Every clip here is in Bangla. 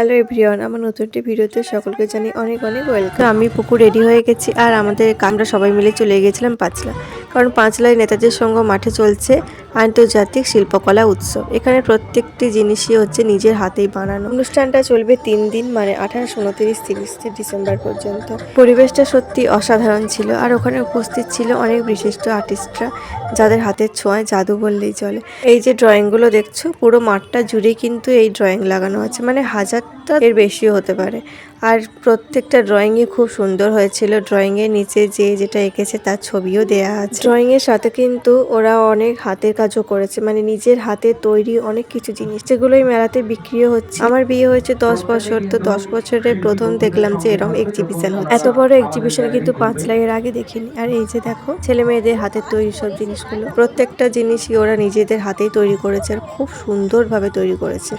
হ্যালো এভরিওয়ান, আমার নতুন একটি ভিডিওতে সকলকে জানি অনেক অনেক ওয়েলকাম। আমি পুকুর রেডি হয়ে গেছি আর আমাদের আমরা সবাই মিলে চলে গেছিলাম পাঁচলা। কারণ পাঁচলায় নেতাজির সঙ্গ মাঠে চলছে আন্তর্জাতিক শিল্পকলা উৎসব। এখানে প্রত্যেকটি জিনিসই হচ্ছে নিজের হাতেই বানানো। অনুষ্ঠানটা চলবে তিন দিন মানে আঠারোশো উনত্রিশ তিরিশ ডিসেম্বর পর্যন্ত। পরিবেশটা সত্যি অসাধারণ ছিল আর ওখানে উপস্থিত ছিল অনেক বিশিষ্ট আর্টিস্টরা, যাদের হাতের ছোঁয়ায় জাদু বললেই চলে। এই যে ড্রয়িংগুলো দেখছ, পুরো মাঠটা জুড়ে কিন্তু এই ড্রয়িং লাগানো আছে মানে হাজারটা এর বেশিও হতে পারে। আর প্রত্যেকটা ড্রয়িংই খুব সুন্দর হয়েছিল। ড্রয়িংয়ের নিচে যে যেটা এঁকেছে তার ছবিও দেয়া আছে। ড্রয়িংয়ের সাথে কিন্তু ওরা অনেক হাতের কাজও করেছে। মানে নিজের হাতে তৈরি অনেক কিছু জিনিস যেগুলো এই মেলাতে বিক্রিও হচ্ছে। আমার বিয়ে হয়েছে দশ বছর। তো দশ বছরের প্রথম দেখলাম যে এরকম এক্সিবিশন হচ্ছে। এত বড় এক্সিবিশন কিন্তু পাঁচ লাখের আগে দেখিনি। আর এই যে দেখো ছেলে মেয়েদের হাতের তৈরি সব জিনিসগুলো। প্রত্যেকটা জিনিসই ওরা নিজেদের হাতেই তৈরি করেছে আর খুব সুন্দরভাবে তৈরি করেছে।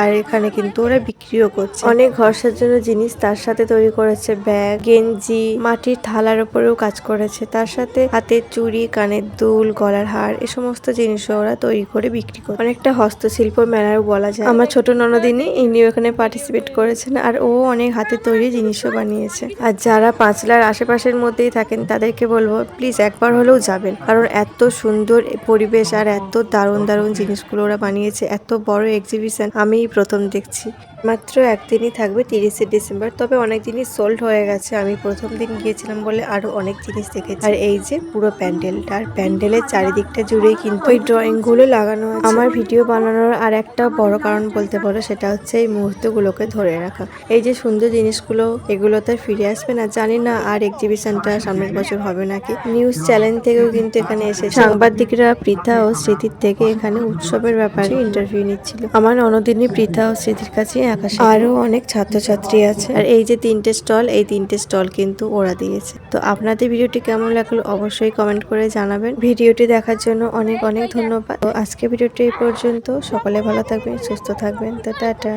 আর এখানে কিন্তু ওরা বিক্রিও করছে। অনেক ঘর সাজানোর জিনিস তার সাথে তৈরি করেছে ব্যাগ, গেঞ্জি, মাটির থালার উপরেও কাজ করেছে। তার সাথে হাতের চুড়ি, কানের দুল, গলার হার, এ সমস্ত জিনিসও ওরা তৈরি করে বিক্রি করে অনেকটা হস্তশিল্প মেলারও বলা যায়। আমার ছোট ননদিনী ইনিও এখানে পার্টিসিপেট করেছেন আর ও অনেক হাতে তৈরি জিনিসও বানিয়েছে। আর যারা পাঁচলার আশেপাশের মধ্যেই থাকেন তাদেরকে বলব প্লিজ একবার হলেও যাবেন। কারণ এত সুন্দর পরিবেশ আর এত দারুণ দারুণ জিনিসগুলো ওরা বানিয়েছে, এত বড় এক্সিবিশন আমিই প্রথম দেখছি। মাত্র একদিনই থাকবে তিরিশে ডিসেম্বর, তবে অনেক জিনিস সোল্ড হয়ে গেছে। আমি প্রথম দিন গিয়েছিলাম বলে আরও অনেক জিনিস দেখেছি। আর এই যে পুরো প্যান্ডেলটা, আর প্যান্ডেলের চারিদিকটা জুড়েই কিন্তু ওই ড্রয়িংগুলো লাগানো আমার ভিডিও বানানোর আর একটা বড় কারণ বলতে পারো, সেটা হচ্ছে এই মুহূর্তগুলোকে ধরে রাখা। এই যে সুন্দর জিনিসগুলো এগুলো তো ফিরে আসবে না, জানি না আর এক্সিবিশনটা সামনের বছর হবে নাকি। নিউজ চ্যানেল থেকেও কিন্তু এখানে এসে সাংবাদিকরা, পৃথা ও স্মৃতির থেকে এখানে উৎসবের ব্যাপারে ইন্টারভিউ নিচ্ছিল। আমার ননদিনী পৃথা ও স্মৃতির কাছে আকাশে। আরও অনেক ছাত্রছাত্রী আছে। আর এই যে তিনটে স্টল এই তিনটে স্টল কিন্তু ওরা দিয়েছে। তো আপনাদের ভিডিওটি কেমন লাগল অবশ্যই কমেন্ট করে জানাবেন। ভিডিওটি দেখার জন্য অনেক অনেক ধন্যবাদ। তো আজকে ভিডিওটি এই পর্যন্ত। সকলে ভালো থাকবেন সুস্থ থাকবেন। তো টাটা